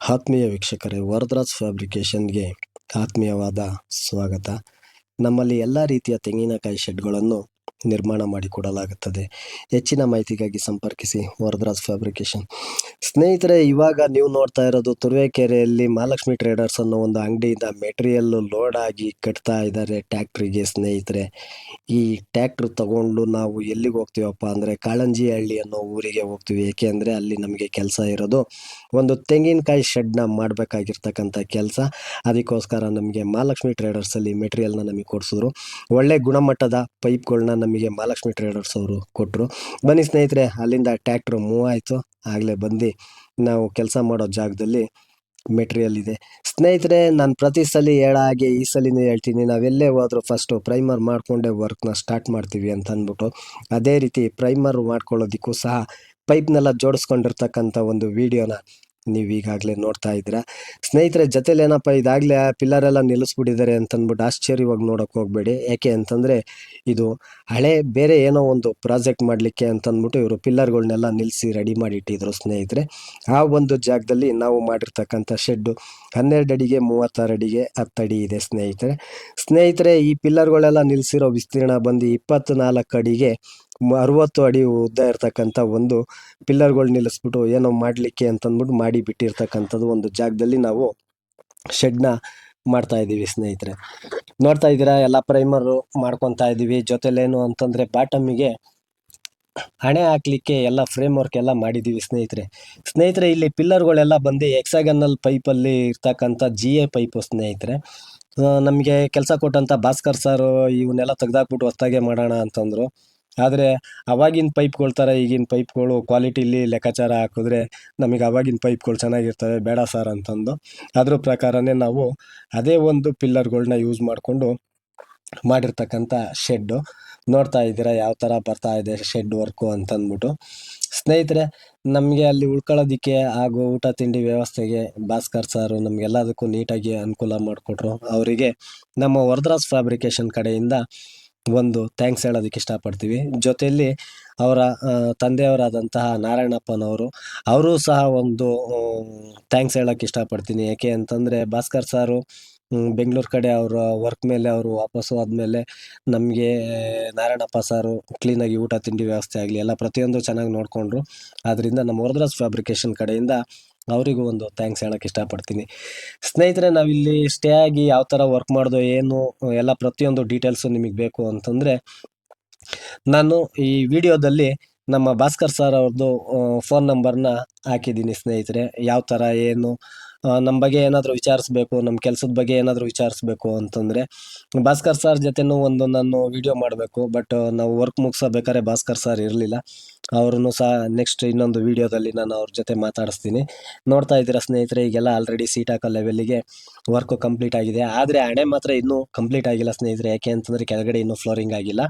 ಆತ್ಮೀಯ ವೀಕ್ಷಕರೇ ವರದರಾಜ್ ಫ್ಯಾಬ್ರಿಕೇಷನ್ಗೆ ಆತ್ಮೀಯವಾದ ಸ್ವಾಗತ. ನಮ್ಮಲ್ಲಿ ಎಲ್ಲ ರೀತಿಯ ತೆಂಗಿನಕಾಯಿ ಶೆಡ್ಗಳನ್ನು ನಿರ್ಮಾಣ ಮಾಡಿಕೊಡಲಾಗುತ್ತದೆ ಹೆಚ್ಚಿನ ಮಾಹಿತಿಗಾಗಿ ಸಂಪರ್ಕಿಸಿ ವರದರಾಜ್ ಫ್ಯಾಬ್ರಿಕೇಶನ್ ಸ್ನೇಹಿತರೆ, ಇವಾಗ ನೀವು ನೋಡ್ತಾ ಇರೋದು ತುರುವೇಕೆರೆಯಲ್ಲಿ ಮಹಾಲಕ್ಷ್ಮಿ ಟ್ರೇಡರ್ಸ್ ಅನ್ನೋ ಒಂದು ಅಂಗಡಿಯಿಂದ ಮೆಟೀರಿಯಲ್ ಲೋಡ್ ಆಗಿ ಕಟ್ತಾ ಇದ್ದಾರೆ ಟ್ಯಾಕ್ಟ್ರಿಗೆ ಸ್ನೇಹಿತರೆ. ಈ ಟ್ಯಾಕ್ಟ್ರ್ ತಗೊಂಡು ನಾವು ಎಲ್ಲಿಗೆ ಹೋಗ್ತೀವಪ್ಪ ಅಂದರೆ ಕಾಳಂಜಿಹಳ್ಳಿ ಅನ್ನೋ ಊರಿಗೆ ಹೋಗ್ತೀವಿ. ಏಕೆ ಅಂದರೆ ಅಲ್ಲಿ ನಮಗೆ ಕೆಲಸ ಇರೋದು ಒಂದು ತೆಂಗಿನಕಾಯಿ ಶೆಡ್ನ ಮಾಡಬೇಕಾಗಿರ್ತಕ್ಕಂಥ ಕೆಲಸ. ಅದಕ್ಕೋಸ್ಕರ ನಮಗೆ ಮಹಾಲಕ್ಷ್ಮಿ ಟ್ರೇಡರ್ಸಲ್ಲಿ ಮೆಟೀರಿಯಲ್ನ ನಮಗೆ ಕೊಡಿಸಿದ್ರು. ಒಳ್ಳೆ ಗುಣಮಟ್ಟದ ಪೈಪ್ಗಳನ್ನ ನಮಗೆ ಮಹಾಲಕ್ಷ್ಮಿ ಟ್ರೇಡರ್ಸ್ ಅವರು ಕೊಟ್ಟರು ಬನ್ನಿ ಸ್ನೇಹಿತರೆ, ಅಲ್ಲಿಂದ ಟ್ಯಾಕ್ಟ್ರು ಮೂವ್ ಆಯಿತು. ಆಗಲೇ ಬಂದು ನಾವು ಕೆಲಸ ಮಾಡೋ ಜಾಗದಲ್ಲಿ ಮೆಟೀರಿಯಲ್ ಇದೆ. ಸ್ನೇಹಿತರೆ, ನಾನು ಪ್ರತಿ ಸಲ ಹೇಳೋ ಹಾಗೆ ಈ ಸಲಿನೂ ಹೇಳ್ತೀನಿ. ನಾವೆಲ್ಲೇ ಹೋದರೂ ಫಸ್ಟು ಪ್ರೈಮರ್ ಮಾಡಿಕೊಂಡೇ ವರ್ಕ್ನ ಸ್ಟಾರ್ಟ್ ಮಾಡ್ತೀವಿ ಅಂತ ಅಂದ್ಬಿಟ್ಟು, ಅದೇ ರೀತಿ ಪ್ರೈಮರ್ ಮಾಡ್ಕೊಳ್ಳೋದಕ್ಕೂ ಸಹ ಪೈಪ್ನೆಲ್ಲ ಜೋಡಿಸ್ಕೊಂಡಿರ್ತಕ್ಕಂಥ ಒಂದು ವಿಡಿಯೋನ ನೀವು ಈಗಾಗಲೇ ನೋಡ್ತಾ ಇದ್ದೀರಾ. ಸ್ನೇಹಿತರೆ, ಜೊತೆಲಿ ಏನಪ್ಪ, ಇದಾಗಲೇ ಪಿಲ್ಲರ್ ಎಲ್ಲ ನಿಲ್ಲಿಸ್ಬಿಟ್ಟಿದ್ದಾರೆ ಅಂತಂದ್ಬಿಟ್ಟು ಆಶ್ಚರ್ಯವಾಗಿ ನೋಡೋಕೆ ಹೋಗಬೇಡಿ. ಯಾಕೆ ಅಂತಂದರೆ, ಇದು ಹಳೆ ಬೇರೆ ಏನೋ ಒಂದು ಪ್ರಾಜೆಕ್ಟ್ ಮಾಡಲಿಕ್ಕೆ ಅಂತಂದ್ಬಿಟ್ಟು ಇವರು ಪಿಲ್ಲರ್ಗಳನ್ನೆಲ್ಲ ನಿಲ್ಲಿಸಿ ರೆಡಿ ಮಾಡಿ ಇಟ್ಟಿದ್ರು ಸ್ನೇಹಿತರೆ. ಆ ಒಂದು ಜಾಗದಲ್ಲಿ ನಾವು ಮಾಡಿರ್ತಕ್ಕಂಥ ಶೆಡ್ಡು ಹನ್ನೆರಡು ಅಡಿಗೆ ಮೂವತ್ತಾರು ಅಡಿಗೆ ಹತ್ತು ಅಡಿ ಇದೆ ಸ್ನೇಹಿತರೆ. ಸ್ನೇಹಿತರೆ, ಈ ಪಿಲ್ಲರ್ಗಳೆಲ್ಲ ನಿಲ್ಲಿಸಿರೋ ವಿಸ್ತೀರ್ಣ ಬಂದು ಇಪ್ಪತ್ನಾಲ್ಕು ಅಡಿಗೆ ಅರವತ್ತು ಅಡಿ ಉದ್ದ ಇರತಕ್ಕಂಥ ಒಂದು ಪಿಲ್ಲರ್ಗಳು ನಿಲ್ಲಿಸ್ಬಿಟ್ಟು ಏನೋ ಮಾಡಲಿಕ್ಕೆ ಅಂತಂದ್ಬಿಟ್ಟು ಮಾಡಿ ಬಿಟ್ಟಿರ್ತಕ್ಕಂಥದ್ದು ಒಂದು ಜಾಗದಲ್ಲಿ ನಾವು ಶೆಡ್ನ ಮಾಡ್ತಾ ಇದ್ದೀವಿ ಸ್ನೇಹಿತರೆ. ನೋಡ್ತಾ ಇದ್ದೀರಾ? ಎಲ್ಲ ಪ್ರೈಮರು ಮಾಡ್ಕೊತಾ ಇದ್ದೀವಿ. ಜೊತೆಲೇನು ಅಂತಂದರೆ ಬಾಟಮಿಗೆ ಹಣೆ ಹಾಕ್ಲಿಕ್ಕೆ ಎಲ್ಲ ಫ್ರೇಮ್ ವರ್ಕ್ ಎಲ್ಲ ಮಾಡಿದ್ದೀವಿ ಸ್ನೇಹಿತರೆ. ಸ್ನೇಹಿತರೆ, ಇಲ್ಲಿ ಪಿಲ್ಲರ್ಗಳೆಲ್ಲ ಬಂದು ಎಕ್ಸಾಗನಲ್ ಪೈಪಲ್ಲಿ ಇರ್ತಕ್ಕಂಥ ಜಿ ಎ ಪೈಪು ಸ್ನೇಹಿತರೆ. ನಮಗೆ ಕೆಲಸ ಕೊಟ್ಟಂಥ ಭಾಸ್ಕರ್ ಸರ್ ಇವನ್ನೆಲ್ಲ ತೆಗ್ದಾಕ್ಬಿಟ್ಟು ಹೊಸ್ತಾಗೆ ಮಾಡೋಣ ಅಂತಂದರು. ಆದರೆ ಅವಾಗಿನ ಪೈಪ್ಗಳ ಥರ ಈಗಿನ ಪೈಪ್ಗಳು ಕ್ವಾಲಿಟಿಲಿ ಲೆಕ್ಕಾಚಾರ ಹಾಕಿದ್ರೆ ನಮಗೆ ಅವಾಗಿನ ಪೈಪ್ಗಳು ಚೆನ್ನಾಗಿರ್ತವೆ, ಬೇಡ ಸರ್ ಅಂತಂದು. ಅದ್ರ ಪ್ರಕಾರನೇ ನಾವು ಅದೇ ಒಂದು ಪಿಲ್ಲರ್ಗಳನ್ನ ಯೂಸ್ ಮಾಡಿಕೊಂಡು ಮಾಡಿರ್ತಕ್ಕಂಥ ಶೆಡ್ಡು. ನೋಡ್ತಾ ಇದ್ದೀರಾ ಯಾವ ಥರ ಬರ್ತಾ ಇದೆ ಶೆಡ್ ವರ್ಕು ಅಂತಂದ್ಬಿಟ್ಟು. ಸ್ನೇಹಿತರೆ, ನಮಗೆ ಅಲ್ಲಿ ಉಳ್ಕೊಳ್ಳೋದಕ್ಕೆ ಹಾಗೂ ಊಟ, ತಿಂಡಿ ವ್ಯವಸ್ಥೆಗೆ ಭಾಸ್ಕರ್ ಸಾರು ನಮಗೆಲ್ಲದಕ್ಕೂ ನೀಟಾಗಿ ಅನುಕೂಲ ಮಾಡಿಕೊಟ್ರು. ಅವರಿಗೆ ನಮ್ಮ ವರದರಾಜ್ ಫ್ಯಾಬ್ರಿಕೇಶನ್ ಕಡೆಯಿಂದ ಒಂದು ಥ್ಯಾಂಕ್ಸ್ ಹೇಳೋದಕ್ಕೆ ಇಷ್ಟಪಡ್ತೀವಿ. ಜೊತೆಯಲ್ಲಿ ಅವರ ತಂದೆಯವರಾದಂತಹ ನಾರಾಯಣಪ್ಪನವರು, ಅವರು ಸಹ ಒಂದು ಥ್ಯಾಂಕ್ಸ್ ಹೇಳೋಕ್ಕೆ ಇಷ್ಟಪಡ್ತೀನಿ. ಯಾಕೆ ಅಂತಂದರೆ ಭಾಸ್ಕರ್ ಸಾರು ಬೆಂಗಳೂರು ಕಡೆ ಅವರ ವರ್ಕ್ ಮೇಲೆ ಅವರು ವಾಪಸ್ಸು ಆದಮೇಲೆ ನಮಗೆ, ನಾರಾಯಣಪ್ಪ ಸಾರು ಕ್ಲೀನಾಗಿ ಊಟ, ತಿಂಡಿ ವ್ಯವಸ್ಥೆ ಆಗಲಿ, ಎಲ್ಲ ಪ್ರತಿಯೊಂದು ಚೆನ್ನಾಗಿ ನೋಡಿಕೊಂಡ್ರು. ಆದ್ದರಿಂದ ನಮ್ಮ ವರದರಾಜ್ ಫ್ಯಾಬ್ರಿಕೇಶನ್ ಕಡೆಯಿಂದ ಅವರಿಗೂ ಒಂದು ಥ್ಯಾಂಕ್ಸ್ ಹೇಳೋಕ್ಕೆ ಇಷ್ಟಪಡ್ತೀನಿ. ಸ್ನೇಹಿತರೆ, ನಾವಿಲ್ಲಿ ಸ್ಟೇ ಆಗಿ ಯಾವ ಥರ ವರ್ಕ್ ಮಾಡೋದು ಏನು, ಎಲ್ಲ ಪ್ರತಿಯೊಂದು ಡೀಟೇಲ್ಸು ನಿಮಗೆ ಬೇಕು ಅಂತಂದರೆ, ನಾನು ಈ ವಿಡಿಯೋದಲ್ಲಿ ನಮ್ಮ ಭಾಸ್ಕರ್ ಸರ್ ಅವ್ರದ್ದು ಫೋನ್ ನಂಬರ್ನ ಹಾಕಿದ್ದೀನಿ ಸ್ನೇಹಿತರೆ. ಯಾವ ಥರ ಏನು ನಮ್ಮ ಬಗ್ಗೆ ಏನಾದರೂ ವಿಚಾರಿಸ್ಬೇಕು ನಮ್ಮ ಕೆಲಸದ ಬಗ್ಗೆ ಏನಾದರೂ ವಿಚಾರಿಸ್ಬೇಕು ಅಂತಂದರೆ, ಭಾಸ್ಕರ್ ಸರ್ ಜೊತೆನೂ ಒಂದು ನಾನು ವಿಡಿಯೋ ಮಾಡಬೇಕು ಬಟ್ ನಾವು ವರ್ಕ್ ಮುಗಿಸಬೇಕಾದ್ರೆ ಭಾಸ್ಕರ್ ಸರ್ ಇರಲಿಲ್ಲ. ಅವ್ರನ್ನು ಸಹ ನೆಕ್ಸ್ಟ್ ಇನ್ನೊಂದು ವಿಡಿಯೋದಲ್ಲಿ ನಾನು ಅವ್ರ ಜೊತೆ ಮಾತಾಡಿಸ್ತೀನಿ. ನೋಡ್ತಾ ಇದ್ದೀರಾ ಸ್ನೇಹಿತರೆ, ಈಗೆಲ್ಲ ಆಲ್ರೆಡಿ ಸೀಟ್ ಹಾಕೋ ಲೆವೆಲ್ಲಿಗೆ ವರ್ಕು ಕಂಪ್ಲೀಟ್ ಆಗಿದೆ. ಆದರೆ ಹಣೆ ಮಾತ್ರ ಇನ್ನೂ ಕಂಪ್ಲೀಟ್ ಆಗಿಲ್ಲ ಸ್ನೇಹಿತರೆ, ಯಾಕೆ ಅಂತಂದರೆ ಕೆಳಗಡೆ ಇನ್ನೂ ಫ್ಲೋರಿಂಗ್ ಆಗಿಲ್ಲ.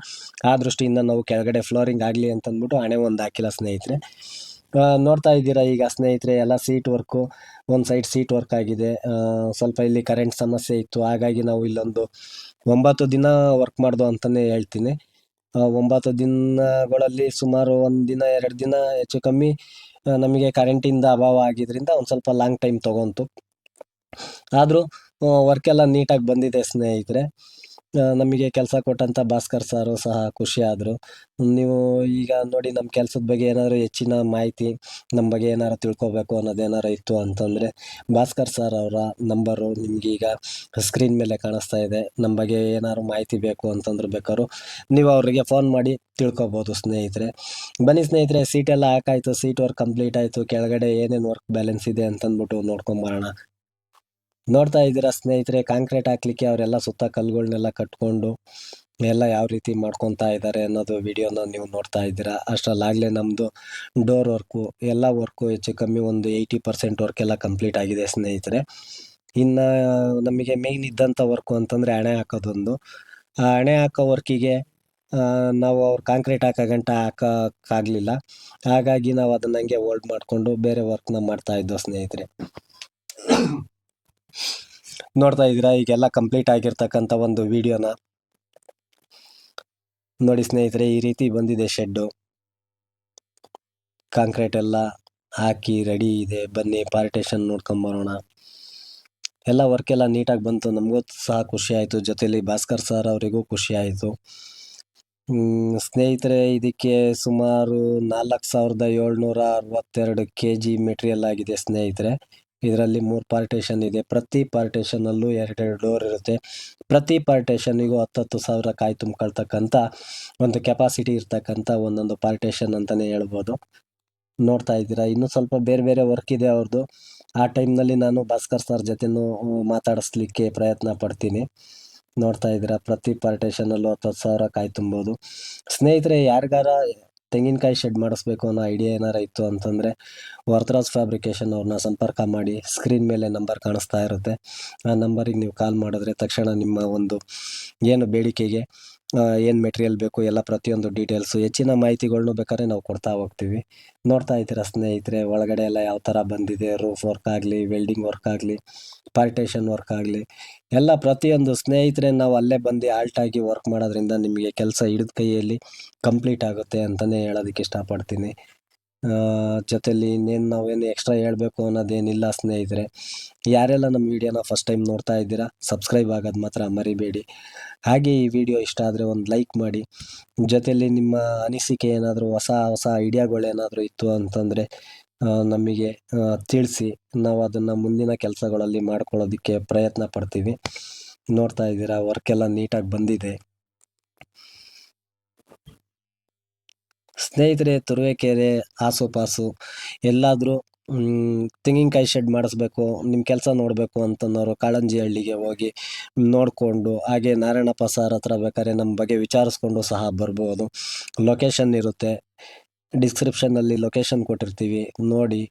ಆ ದೃಷ್ಟಿಯಿಂದ ನಾವು ಕೆಳಗಡೆ ಫ್ಲೋರಿಂಗ್ ಆಗಲಿ ಅಂತಂದ್ಬಿಟ್ಟು ಹಣೆ ಒಂದು ಹಾಕಿಲ್ಲ ಸ್ನೇಹಿತರೆ. ನೋಡ್ತಾ ಇದ್ದೀರಾ ಈಗ ಸ್ನೇಹಿತರೆ, ಎಲ್ಲ ಸೀಟ್ ವರ್ಕು ಒಂದು ಸೈಡ್ ಸೀಟ್ ವರ್ಕ್ ಆಗಿದೆ. ಸ್ವಲ್ಪ ಇಲ್ಲಿ ಕರೆಂಟ್ ಸಮಸ್ಯೆ ಇತ್ತು, ಹಾಗಾಗಿ ನಾವು ಇಲ್ಲೊಂದು ಒಂಬತ್ತು ದಿನ ವರ್ಕ್ ಮಾಡ್ದು ಅಂತಲೇ ಹೇಳ್ತೀನಿ. ಒಂಬತ್ತು ದಿನಗಳಲ್ಲಿ ಸುಮಾರು ಒಂದು ದಿನ, ಎರಡು ದಿನ ಹೆಚ್ಚು ಕಮ್ಮಿ ನಮಗೆ ಕರೆಂಟಿಂದ ಅಭಾವ ಆಗಿದ್ದರಿಂದ ಒಂದು ಸ್ವಲ್ಪ ಲಾಂಗ್ ಟೈಮ್ ತೊಗೊಂತು. ಆದರೂ ವರ್ಕೆಲ್ಲ ನೀಟಾಗಿ ಬಂದಿದೆ ಸ್ನೇಹಿತರೆ. ನಮಗೆ ಕೆಲಸ ಕೊಟ್ಟಂಥ ಭಾಸ್ಕರ್ ಸಾರು ಸಹ ಖುಷಿ ಆದರು. ನೀವು ಈಗ ನೋಡಿ ನಮ್ಮ ಕೆಲಸದ ಬಗ್ಗೆ ಏನಾದರೂ ಹೆಚ್ಚಿನ ಮಾಹಿತಿ ನಮ್ಮ ಬಗ್ಗೆ ಏನಾರು ತಿಳ್ಕೊಬೇಕು ಅನ್ನೋದು ಅನ್ನೋದೇನಾರು ಇತ್ತು ಅಂತಂದರೆ ಭಾಸ್ಕರ್ ಸರ್ ಅವರ ನಂಬರು ನಿಮ್ಗೆ ಈಗ ಸ್ಕ್ರೀನ್ ಮೇಲೆ ಕಾಣಿಸ್ತಾ ಇದೆ. ನಮ್ಮ ಬಗ್ಗೆ ಏನಾದ್ರು ಮಾಹಿತಿ ಬೇಕು ಅಂತಂದ್ರೆ ಬೇಕಾದ್ರು ನೀವು ಅವರಿಗೆ ಫೋನ್ ಮಾಡಿ ತಿಳ್ಕೊಬೋದು ಸ್ನೇಹಿತರೆ. ಬನ್ನಿ ಸ್ನೇಹಿತರೆ, ಸೀಟೆಲ್ಲ ಹಾಕಾಯಿತು ಸೀಟ್ ವರ್ಕ್ ಕಂಪ್ಲೀಟ್ ಆಯಿತು, ಕೆಳಗಡೆ ಏನೇನು ವರ್ಕ್ ಬ್ಯಾಲೆನ್ಸ್ ಇದೆ ಅಂತಂದ್ಬಿಟ್ಟು ನೋಡ್ಕೊಂಬರೋಣ ನೋಡ್ತಾ ಇದ್ದೀರಾ ಸ್ನೇಹಿತರೆ, ಕಾಂಕ್ರೀಟ್ ಹಾಕ್ಲಿಕ್ಕೆ ಅವರೆಲ್ಲ ಸುತ್ತ ಕಲ್ಲುಗಳನ್ನೆಲ್ಲ ಕಟ್ಕೊಂಡು ಎಲ್ಲ ಯಾವ ರೀತಿ ಮಾಡ್ಕೊತಾ ಇದ್ದಾರೆ ಅನ್ನೋದು ವಿಡಿಯೋನ ನೀವು ನೋಡ್ತಾ ಇದ್ದೀರಾ. ಅಷ್ಟರಲ್ಲಾಗಲೇ ನಮ್ಮದು ಡೋರ್ ವರ್ಕು ಎಲ್ಲ ವರ್ಕು ಹೆಚ್ಚು ಕಮ್ಮಿ ಒಂದು ಏಯ್ಟಿ ಪರ್ಸೆಂಟ್ ವರ್ಕ್ ಎಲ್ಲ ಕಂಪ್ಲೀಟ್ ಆಗಿದೆ ಸ್ನೇಹಿತರೆ. ಇನ್ನು ನಮಗೆ ಮೇಯ್ನ್ ಇದ್ದಂಥ ವರ್ಕು ಅಂತಂದರೆ ಹಣೆ ಹಾಕೋದೊಂದು. ಆ ಹಣೆ ಹಾಕೋ ವರ್ಕಿಗೆ ನಾವು ಅವ್ರು ಕಾಂಕ್ರೀಟ್ ಹಾಕೋ ಗಂಟ ಹಾಕೋಕ್ಕಾಗಲಿಲ್ಲ. ಹಾಗಾಗಿ ನಾವು ಅದನ್ನ ಹಂಗೆ ಹೋಲ್ಡ್ ಮಾಡಿಕೊಂಡು ಬೇರೆ ವರ್ಕ್ನ ಮಾಡ್ತಾ ಇದ್ದೋ ಸ್ನೇಹಿತರೆ. ನೋಡ್ತಾ ಇದ್ದೀರಾ? ಈಗೆಲ್ಲ ಕಂಪ್ಲೀಟ್ ಆಗಿರ್ತಕ್ಕಂಥ ಒಂದು ವಿಡಿಯೋನ ನೋಡಿ ಸ್ನೇಹಿತರೆ, ಈ ರೀತಿ ಬಂದಿದೆ ಶೆಡ್ಡು ಕಾಂಕ್ರೀಟ್ ಎಲ್ಲ ಹಾಕಿ ರೆಡಿ ಇದೆ. ಬನ್ನಿ ಪಾರ್ಟೇಷನ್ ನೋಡ್ಕೊಂಬರೋಣ ಎಲ್ಲ ವರ್ಕ್ ಎಲ್ಲ ನೀಟಾಗಿ ಬಂತು. ನಮಗೂ ಸಹ ಖುಷಿ ಆಯಿತು. ಜೊತೆಲಿ ಭಾಸ್ಕರ್ ಸರ್ ಅವರಿಗೂ ಖುಷಿ ಆಯಿತು. ಸ್ನೇಹಿತರೆ, ಇದಕ್ಕೆ ಸುಮಾರು ನಾಲ್ಕು ಸಾವಿರದ ಏಳ್ನೂರ ಅರವತ್ತೆರಡು ಕೆ ಜಿ ಮೆಟೀರಿಯಲ್ ಆಗಿದೆ ಸ್ನೇಹಿತರೆ. ಇದರಲ್ಲಿ ಮೂರು ಪಾರ್ಟೇಷನ್ ಇದೆ. ಪ್ರತಿ ಪಾರ್ಟೇಷನಲ್ಲೂ ಎರಡೆರಡು ಡೋರ್ ಇರುತ್ತೆ. ಪ್ರತಿ ಪಾರ್ಟೇಷನಿಗೂ ಹತ್ತತ್ತು ಸಾವಿರ ಕಾಯಿ ತುಂಬ್ಕೊಳ್ತಕ್ಕಂಥ ಒಂದು ಕೆಪಾಸಿಟಿ ಇರ್ತಕ್ಕಂಥ ಒಂದೊಂದು ಪಾರ್ಟೇಷನ್ ಅಂತಲೇ ಹೇಳ್ಬೋದು. ನೋಡ್ತಾ ಇದ್ದೀರಾ? ಇನ್ನೂ ಸ್ವಲ್ಪ ಬೇರೆ ಬೇರೆ ವರ್ಕ್ ಇದೆ ಅವ್ರದ್ದು ಆ ಟೈಮ್ನಲ್ಲಿ ನಾನು ಭಾಸ್ಕರ್ ಸರ್ ಜೊತೆನೂ ಮಾತಾಡಿಸ್ಲಿಕ್ಕೆ ಪ್ರಯತ್ನ ಪಡ್ತೀನಿ. ನೋಡ್ತಾ ಇದ್ದೀರಾ? ಪ್ರತಿ ಪಾರ್ಟೇಷನಲ್ಲೂ ಹತ್ತತ್ತು ಸಾವಿರ ಕಾಯಿ ತುಂಬೋದು. ಸ್ನೇಹಿತರೆ, ಯಾರಿಗಾರ ತೆಂಗಿನಕಾಯಿ ಶೆಡ್ ಮಾಡಿಸ್ಬೇಕು ಅನ್ನೋ ಐಡಿಯಾ ಏನಾರ ಇತ್ತು ಅಂತಂದರೆ ವರ್ತರಾಜ್ ಫ್ಯಾಬ್ರಿಕೇಶನ್ ಅವ್ರನ್ನ ಸಂಪರ್ಕ ಮಾಡಿ ಸ್ಕ್ರೀನ್ ಮೇಲೆ ನಂಬರ್ ಕಾಣಿಸ್ತಾ ಇರುತ್ತೆ. ಆ ನಂಬರಿಗೆ ನೀವು ಕಾಲ್ ಮಾಡಿದ್ರೆ ತಕ್ಷಣ ನಿಮ್ಮ ಒಂದು ಏನು ಬೇಡಿಕೆಗೆ ಏನು ಮೆಟೀರಿಯಲ್ ಬೇಕು, ಎಲ್ಲ ಪ್ರತಿಯೊಂದು ಡೀಟೇಲ್ಸು ಹೆಚ್ಚಿನ ಮಾಹಿತಿಗಳ್ನು ಬೇಕಾದ್ರೆ ನಾವು ಕೊಡ್ತಾ ಹೋಗ್ತೀವಿ. ನೋಡ್ತಾ ಇದ್ದೀರಾ ಸ್ನೇಹಿತರೆ, ಒಳಗಡೆ ಎಲ್ಲ ಯಾವ ಥರ ಬಂದಿದೆ ರೂಫ್ ವರ್ಕ್ ಆಗಲಿ ವೆಲ್ಡಿಂಗ್ ವರ್ಕ್ ಆಗಲಿ ಪಾರ್ಟೇಷನ್ ವರ್ಕ್ ಆಗಲಿ, ಎಲ್ಲ ಪ್ರತಿಯೊಂದು ಸ್ನೇಹಿತರೆ ನಾವು ಅಲ್ಲೇ ಬಂದು ಆಲ್ಟಾಗಿ ವರ್ಕ್ ಮಾಡೋದ್ರಿಂದ ನಿಮಗೆ ಕೆಲಸ ಹಿಡಿದ ಕೈಯಲ್ಲಿ ಕಂಪ್ಲೀಟ್ ಆಗುತ್ತೆ ಅಂತಲೇ ಹೇಳೋದಕ್ಕೆ ಇಷ್ಟಪಡ್ತೀನಿ. ಜೊತೆಲಿ ಇನ್ನೇನು ನಾವೇನು ಎಕ್ಸ್ಟ್ರಾ ಹೇಳಬೇಕು ಅನ್ನೋದೇನಿಲ್ಲ ಸ್ನೇಹಿತರೆ. ಯಾರೆಲ್ಲ ನಮ್ಮ ವಿಡಿಯೋನ ಫಸ್ಟ್ ಟೈಮ್ ನೋಡ್ತಾ ಇದ್ದೀರಾ ಸಬ್ಸ್ಕ್ರೈಬ್ ಆಗೋದು ಮಾತ್ರ ಮರಿಬೇಡಿ. ಹಾಗೆ ಈ ವಿಡಿಯೋ ಇಷ್ಟ ಆದರೆ ಒಂದು ಲೈಕ್ ಮಾಡಿ. ಜೊತೆಲಿ ನಿಮ್ಮ ಅನಿಸಿಕೆ ಏನಾದರೂ ಹೊಸ ಹೊಸ ಐಡಿಯಾಗಳೇನಾದರೂ ಇತ್ತು ಅಂತಂದರೆ ನಮಗೆ ತಿಳಿಸಿ. ನಾವು ಅದನ್ನು ಮುಂದಿನ ಕೆಲಸಗಳಲ್ಲಿ ಮಾಡ್ಕೊಳ್ಳೋದಕ್ಕೆ ಪ್ರಯತ್ನ ಪಡ್ತೀವಿ. ನೋಡ್ತಾ ಇದ್ದೀರಾ ವರ್ಕೆಲ್ಲ ನೀಟಾಗಿ ಬಂದಿದೆ. ಸ್ನೇಹಿತರೆ, ತುರುವೇಕೆರೆ ಆಸುಪಾಸು ಎಲ್ಲಾದರೂ ತೆಂಗಿನಕಾಯಿ ಶೆಡ್ ಮಾಡಿಸ್ಬೇಕು ನಿಮ್ಮ ಕೆಲಸ ನೋಡಬೇಕು ಅಂತನ್ನೋರು ಕಾಳಂಜಿ ಹಳ್ಳಿಗೆ ಹೋಗಿ ನೋಡಿಕೊಂಡು, ಹಾಗೆ ನಾರಾಯಣಪ್ಪ ಸರ್ ಹತ್ರ ಬೇಕಾದ್ರೆ ನಮ್ಮ ಬಗ್ಗೆ ವಿಚಾರಿಸ್ಕೊಂಡು ಸಹ ಬರ್ಬೋದು. ಲೊಕೇಶನ್ ಇರುತ್ತೆ. ಡಿಸ್ಕ್ರಿಪ್ಷನ್ನಲ್ಲಿ ಲೊಕೇಶನ್ ಕೊಟ್ಟಿರ್ತೀವಿ. ನೋಡಿ,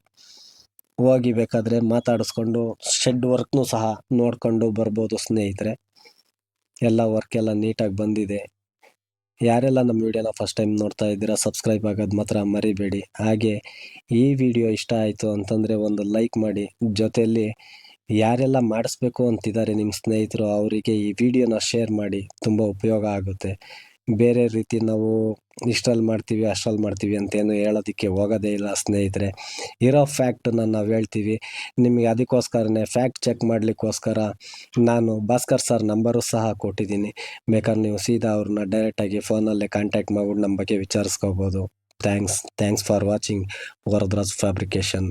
ಹೋಗಿ ಬೇಕಾದರೆ ಮಾತಾಡಿಸ್ಕೊಂಡು ಶೆಡ್ ವರ್ಕ್ನೂ ಸಹ ನೋಡಿಕೊಂಡು ಬರ್ಬೋದು ಸ್ನೇಹಿತರೆ. ಎಲ್ಲ ವರ್ಕ್ ಎಲ್ಲ ನೀಟಾಗಿ ಬಂದಿದೆ. ಯಾರೆಲ್ಲ ನಮ್ಮ ವಿಡಿಯೋನ ಫಸ್ಟ್ ಟೈಮ್ ನೋಡ್ತಾ ಇದ್ದೀರಾ ಸಬ್ಸ್ಕ್ರೈಬ್ ಆಗೋದು ಮಾತ್ರ ಮರಿಬೇಡಿ. ಹಾಗೆ ಈ ವಿಡಿಯೋ ಇಷ್ಟ ಆಯಿತು ಅಂತಂದರೆ ಒಂದು ಲೈಕ್ ಮಾಡಿ. ಜೊತೆಯಲ್ಲಿ ಯಾರೆಲ್ಲ ಮಾಡಿಸ್ಬೇಕು ಅಂತಿದ್ದಾರೆ ನಿಮ್ಮ ಸ್ನೇಹಿತರು, ಅವರಿಗೆ ಈ ವಿಡಿಯೋನ ಶೇರ್ ಮಾಡಿ. ತುಂಬ ಉಪಯೋಗ ಆಗುತ್ತೆ. ಬೇರೆ ರೀತಿ ನಾವು ಇಷ್ಟರಲ್ಲಿ ಮಾಡ್ತೀವಿ ಅಷ್ಟರಲ್ಲಿ ಮಾಡ್ತೀವಿ ಅಂತೇನು ಹೇಳೋದಕ್ಕೆ ಹೋಗೋದೇ ಇಲ್ಲ ಸ್ನೇಹಿತರೆ. ಇರೋ ಫ್ಯಾಕ್ಟನ್ನ ನಾವು ಹೇಳ್ತೀವಿ. ನಿಮಗೆ ಅದಕ್ಕೋಸ್ಕರನೇ ಫ್ಯಾಕ್ಟ್ ಚೆಕ್ ಮಾಡಲಿಕ್ಕೋಸ್ಕರ ನಾನು ಭಾಸ್ಕರ್ ಸರ್ ನಂಬರು ಸಹ ಕೊಟ್ಟಿದ್ದೀನಿ. ಬೇಕಾದ್ರೆ ನೀವು ಸೀದಾ ಅವ್ರನ್ನ ಡೈರೆಕ್ಟಾಗಿ ಫೋನಲ್ಲೇ ಕಾಂಟ್ಯಾಕ್ಟ್ ಮಾಡ್ಬಿಟ್ಟು ನಮ್ಮ ಬಗ್ಗೆ ವಿಚಾರಿಸ್ಕೋಬೋದು. Thanks thanks for watching Varadraj fabrication